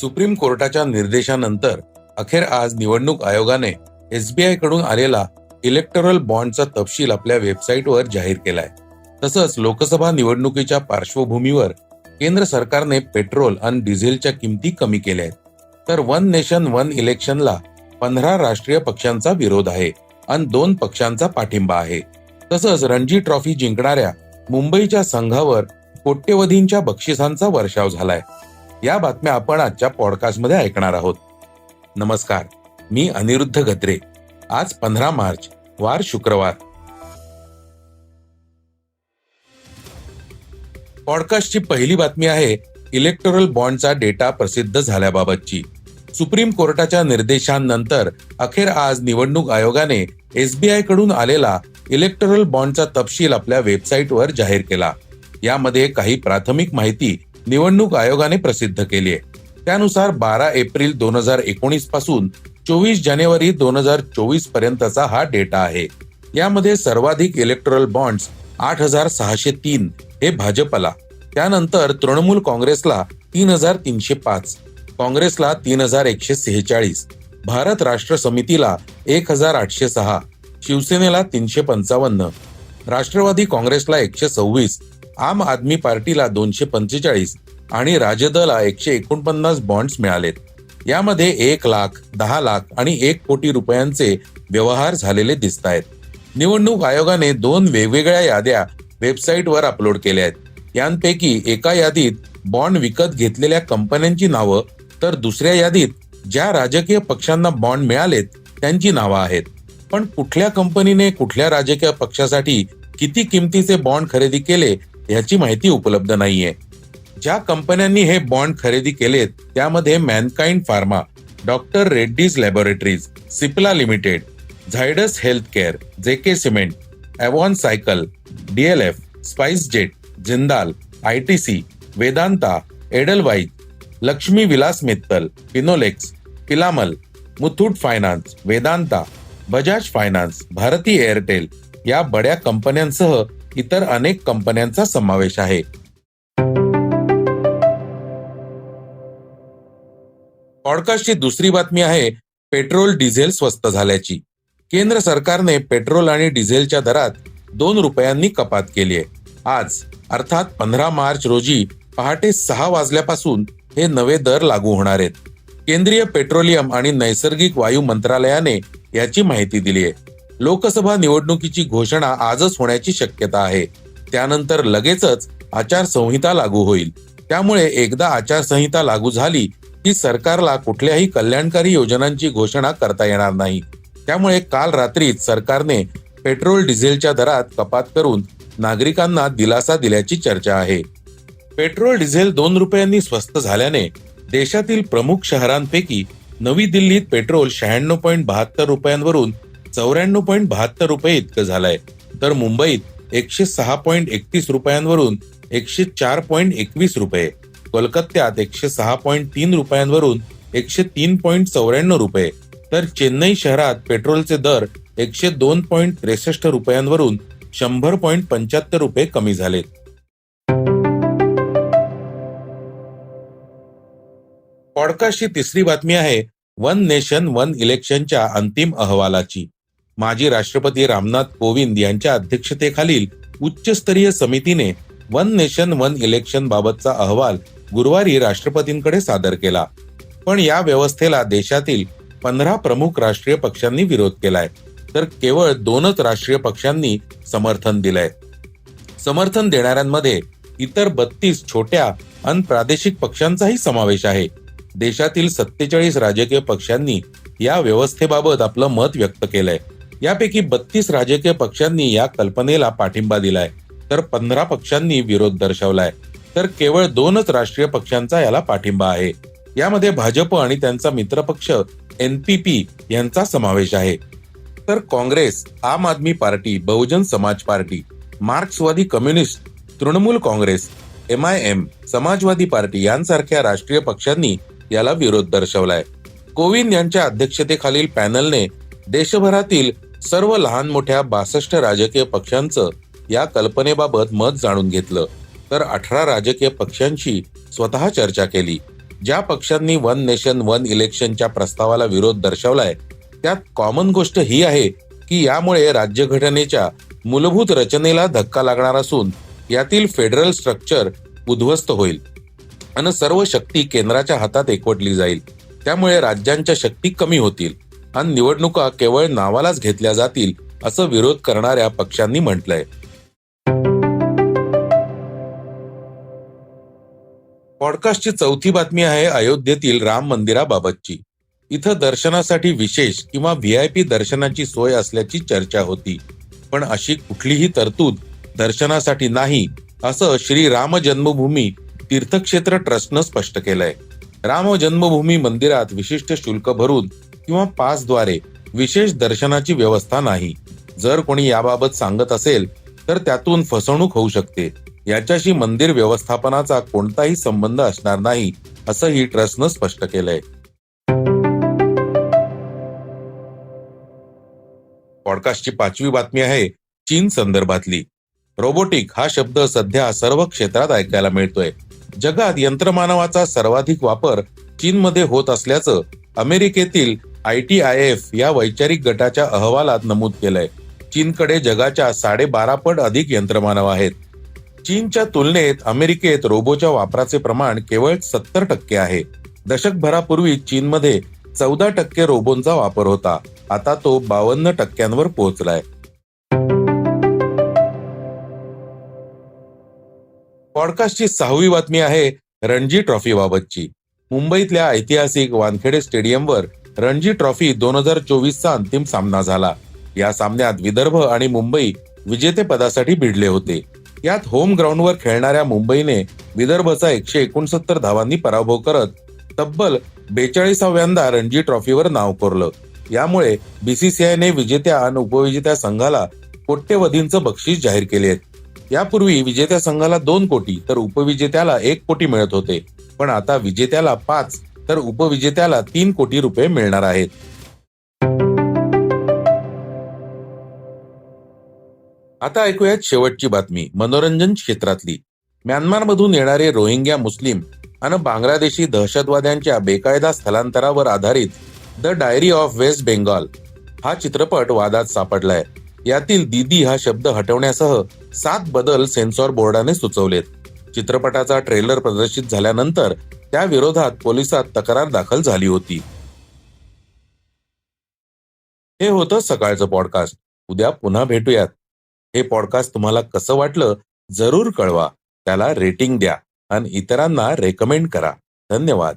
Supreme कोर्टाच्या निर्देशानंतर अखेर आज निवडणूक आयोगाने एसबीआयकडून आलेला इलेक्टोरल बॉन्डचा तपशील आपल्या वेबसाईटवर जाहीर केलाय. तसंच लोकसभा निवडणुकीच्या पार्श्वभूमीवर केंद्र सरकारने पेट्रोल आणि डिझेलच्या किमती कमी केल्या आहेत. तर वन नेशन वन इलेक्शनला पंधरा राष्ट्रीय पक्षांचा विरोध आहे आणि दोन पक्षांचा पाठिंबा आहे. तसंच रणजी ट्रॉफी जिंकणाऱ्या मुंबईच्या संघावर कोट्यवधींच्या बक्षिसांचा वर्षाव झालाय. या बातम्या आपण आजच्या पॉडकास्टमध्ये ऐकणार आहोत. नमस्कार मी अनिरुद्ध गत्रे आज पंधरा मार्च वार शुक्रवार. पॉडकास्टची पहिली बातमी आहे इलेक्टोरल बॉन्डचा डेटा प्रसिद्ध झाल्याबाबतची. सुप्रीम कोर्टाच्या निर्देशांनंतर अखेर आज निवडणूक आयोगाने एसबीआयकडून आलेला इलेक्टोरल बॉन्डचा तपशील आपल्या वेबसाईटवर जाहीर केला. यामध्ये काही प्राथमिक माहिती निवडणूक आयोगाने प्रसिद्ध केली आहे. त्यानुसार बारा एप्रिल दोन हजार एकोणीसपासून चोवीस जानेवारी दोन हजार चोवीस पर्यंतचा हा डेटा आहे. यामध्ये सर्वाधिक इलेक्ट्रल बॉन्ड्स आठ हजार सहाशे तीन हे भाजपला. त्यानंतर तृणमूल काँग्रेसला तीन हजार तीनशे पाच काँग्रेसला तीन हजार एकशे सेहेचाळीस भारत राष्ट्र समितीला एक हजार आठशे सहा शिवसेनेला तीनशे पंचावन्न राष्ट्रवादी काँग्रेसला एकशे सव्वीस आम आदमी पार्टीला दोनशे पंचेचाळीस आणि राजदला एकशे एकोणपन्नास बॉन्ड्स मिळालेत. यामध्ये एक लाख दहा लाख आणि एक कोटी रुपयांचे व्यवहार झालेले दिसत आहेत निवडणूक आयोगाने दोन वेगवेगळ्या याद्या वेबसाईटवर अपलोड केल्या आहेत. यांपैकी एका यादीत बॉन्ड विकत घेतलेल्या कंपन्यांची नावं तर दुसऱ्या यादीत ज्या राजकीय पक्षांना बॉन्ड मिळालेत त्यांची नावं आहेत. पण कुठल्या कंपनीने कुठल्या राजकीय पक्षासाठी किती किमतीचे बॉन्ड खरेदी केले याची माहिती उपलब्ध नाहीये. ज्या कंपन्यांनी हे बॉन्ड खरेदी केलेत त्यामध्ये Mankind pharma doctor Reddy's laboratories Cipla limited Zydus healthcare J K cement Avon cycle DLF SpiceJet Jindal I T C Vedanta Edelweiss Lakshmi Vilas Mittal Finolex Piramal Muthoot finance Vedanta Bajaj finance Bharti Airtel या बड्या कंपन्यांसह इतर अनेक कंपन्यांचा समावेश आहे. पॉडकास्टची दुसरी बातमी आहे पेट्रोल डिझेल स्वस्त झाल्याची. केंद्र सरकारने पेट्रोल आणि डिझेलच्या दरात दोन रुपयांनी कपात केली आहे. आज अर्थात पंधरा मार्च रोजी पहाटे सहा वाजल्यापासून हे नवे दर लागू होणार आहेत. केंद्रीय पेट्रोलियम आणि नैसर्गिक वायू मंत्रालयाने याची माहिती दिली आहे. लोकसभा निवडणुकीची घोषणा आजच होण्याची शक्यता आहे. त्यानंतर लगेचच आचारसंहिता लागू होईल. त्यामुळे एकदा आचारसंहिता लागू झाली की सरकारला कुठल्याही कल्याणकारी योजनांची घोषणा करता येणार नाही. त्यामुळे काल रात्रीच सरकारने पेट्रोल डिझेलच्या दरात कपात करून नागरिकांना दिलासा दिल्याची चर्चा आहे. पेट्रोल डिझेल दोन रुपयांनी स्वस्त झाल्याने देशातील प्रमुख शहरांपैकी नवी दिल्लीत पेट्रोल शहाण्णव पॉईंट बहात्तर रुपयांवरून चौऱ्याण्णव पॉईंट बहात्तर रुपये इतकं झालंय. तर मुंबईत एकशे सहा पॉईंट एकतीस रुपयांवरून एकशे चार पॉईंट एकवीस रुपये. कोलकात्यात एकशे सहा पॉईंट तीन रुपयांवरून एकशे तीन पॉईंट चौऱ्याण्णव रुपये. तर चेन्नई शहरात पेट्रोलचे दर एकशे दोन पॉईंट त्रेसष्ट रुपयांवरून शंभर पॉईंट पंच्याहत्तर रुपये कमी झालेत. पॉडकास्टची तिसरी बातमी आहे वन नेशन वन इलेक्शनच्या अंतिम अहवालाची. माजी राष्ट्रपती रामनाथ कोविंद यांच्या अध्यक्षतेखालील उच्चस्तरीय समितीने वन नेशन वन इलेक्शन बाबतचा अहवाल गुरुवारी राष्ट्रपतींकडे सादर केला. पण या व्यवस्थेला देशातील पंधरा प्रमुख राष्ट्रीय पक्षांनी विरोध केलाय. तर केवळ दोनच राष्ट्रीय पक्षांनी समर्थन दिलंय. समर्थन देणाऱ्यांमध्ये इतर बत्तीस छोट्या अन प्रादेशिक पक्षांचाही समावेश आहे. देशातील सत्तेचाळीस राजकीय पक्षांनी या व्यवस्थेबाबत आपलं मत व्यक्त केलंय. यापैकी बत्तीस राजकीय पक्षांनी या कल्पनेला पाठिंबा दिलाय. तर पंधरा पक्षांनी विरोध दर्शवलाय. तर केवळ दोनच राष्ट्रीय पक्षांचा याला पाठिंबा आहे. यामध्ये भाजप आणि त्यांचा मित्रपक्ष एनपीपी यांचा समावेश आहे. तर काँग्रेस आम आदमी पार्टी बहुजन समाज पार्टी मार्क्सवादी communist Trinamool Congress M I M Samajwadi Party यांसारख्या राष्ट्रीय पक्षांनी याला विरोध दर्शवलाय. कोविंद यांच्या अध्यक्षतेखालील पॅनलने देशभरातील सर्व लहान मोठ्या बासष्ट राजकीय पक्षांचं या कल्पनेबाबत मत जाणून घेतलं. तर अठरा राजकीय पक्षांशी स्वतः चर्चा केली. ज्या पक्षांनी वन नेशन वन इलेक्शनच्या प्रस्तावाला विरोध दर्शवलाय त्यात कॉमन गोष्ट ही आहे की यामुळे राज्यघटनेच्या मूलभूत रचनेला धक्का लागणार असून यातील फेडरल स्ट्रक्चर उद्ध्वस्त होईल आणि सर्व शक्ती केंद्राच्या हातात एकवटली जाईल. त्यामुळे राज्यांच्या शक्ती कमी होतील. आणि निवडणुका केवळ नावालाच घेतल्या जातील असं विरोध करणाऱ्या पक्षांनी म्हटलंय. पॉडकास्टची चौथी बातमी आहे अयोध्येतील राम मंदिराबाबतची. इथं दर्शनासाठी विशेष किंवा व्ही आय पी दर्शनाची सोय असल्याची चर्चा होती. पण अशी कुठलीही तरतूद दर्शनासाठी नाही असं श्री राम जन्मभूमी तीर्थक्षेत्र ट्रस्टनं स्पष्ट केलंय. राम जन्मभूमी मंदिरात विशिष्ट शुल्क भरून किंवा पासद्वारे विशेष दर्शनाची व्यवस्था नाही. जर कोणी याबाबत सांगत असेल तर त्यातून फसवणूक होऊ शकते. याच्याशी मंदिर व्यवस्थापनाचा कोणताही संबंध असणार नाही असंही ट्रस्टनं स्पष्ट केलंय. पॉडकास्टची पाचवी बातमी आहे चीन संदर्भातली. रोबोटिक हा शब्द सध्या सर्व क्षेत्रात ऐकायला मिळतोय. जगात यंत्रमानवाचा सर्वाधिक वापर चीनमध्ये होत असल्याचं अमेरिकेतील आय टी आय एफ या वैचारिक गटाच्या अहवालात नमूद केलंय. चीनकडे जगाच्या साडेबारा पट अधिक यंत्रमानव आहेत. चीनच्या तुलनेत अमेरिकेत रोबोच्या वापराचे प्रमाण केवळ सत्तर टक्के आहे. दशकभरापूर्वी चीनमध्ये चौदा टक्के रोबोंचा वापर होता. आता तो बावन्न टक्क्यांवर पोहोचलाय. पॉडकास्टची सहावी बातमी आहे रणजी ट्रॉफी बाबतची मुंबईतल्या ऐतिहासिक वानखेडे स्टेडियमवर रणजी ट्रॉफी दोन हजार चोवीसचा अंतिम सामना झाला. या सामन्यात विदर्भ आणि मुंबई विजेतेपदासाठी भिडले होते. यात होम ग्राउंडवर खेळणाऱ्या मुंबईने विदर्भचा एकशे एकोणसत्तर धावांनी पराभव करत तब्बल बेचाळीसाव्यांदा रणजी ट्रॉफीवर नाव कोरलं. यामुळे बीसीसीआयने विजेत्या आणि उपविजेत्या संघाला कोट्यवधींचं बक्षीस जाहीर केले आहेत. यापूर्वी विजेत्या संघाला दोन कोटी तर उपविजेत्याला एक कोटी मिळत होते. पण आता विजेत्याला पाच तर उपविजेत्याला तीन कोटी रुपये मिळणार आहेत. आता ऐकूयात शेवटची बातमी मनोरंजन क्षेत्रातली. म्यानमारमधून येणारे रोहिंग्या मुस्लिम आणि बांगलादेशी दहशतवाद्यांच्या बेकायदा स्थलांतरावर आधारित the diary of West Bengal हा चित्रपट वादात सापडलाय. यातील दीदी हा शब्द हटवण्यासह सात बदल सेन्सॉर बोर्डाने सुचवलेत. चित्रपटाचा ट्रेलर प्रदर्शित झाल्यानंतर त्या विरोधात पोलिसात तक्रार दाखल झाली होती. हे होतं सकाळचं पॉडकास्ट उद्या पुन्हा भेटूयात. हे पॉडकास्ट तुम्हाला कसं वाटलं जरूर कळवा. त्याला रेटिंग द्या आणि इतरांना रेकमेंड करा. धन्यवाद.